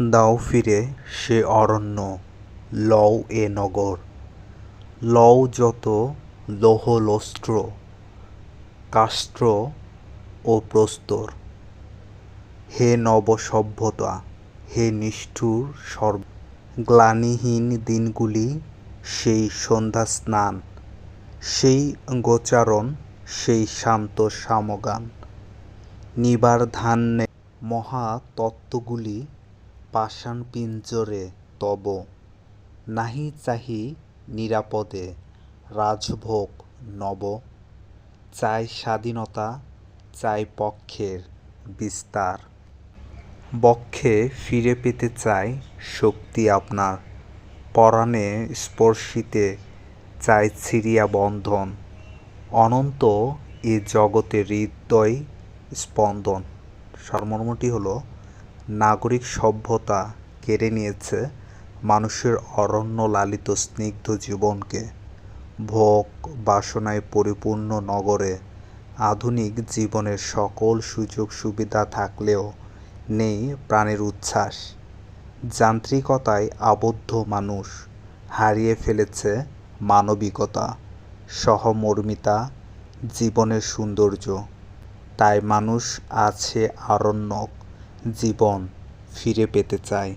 দাও ফিরে সে অরণ্য, লও এ নগর। লও যত লৌহলস্ট্র কাস্ত্র ও প্রস্তর। হে নব সভ্যতা হে নিষ্ঠুর সর্ব। গ্লানিহীন দিনগুলি সেই সন্ধ্যা স্নান, সেই গোচারণ, সেই শান্ত সামগান। নিবার ধান্যে মহাতত্ত্বগুলি পাষাণ পিঞ্জরে তব। নাহি চাহি নিরাপদে রাজভোগ নব। চাই স্বাধীনতা, চাই পক্ষের বিস্তার। বক্ষে ফিরে পেতে চাই শক্তি আপনার। পরাণে স্পর্শিতে চাই ছিঁড়িয়া বন্ধন। অনন্ত এ জগতে হৃদয় স্পন্দন। সারমর্মটি হলো নাগরিক সভ্যতা কেড়ে নিয়েছে মানুষের অরণ্য লালিত স্নিগ্ধ জীবনকে। ভোগ বাসনায় পরিপূর্ণ নগরে আধুনিক জীবনের সকল সুযোগ সুবিধা থাকলেও নেই প্রাণের উচ্ছ্বাস। যান্ত্রিকতায় আবদ্ধ মানুষ হারিয়ে ফেলেছে মানবিকতা, সহমর্মিতা, জীবনের সৌন্দর্য। তাই মানুষ আছে আরণ্যক জীবন ফিরে পেতে চায়।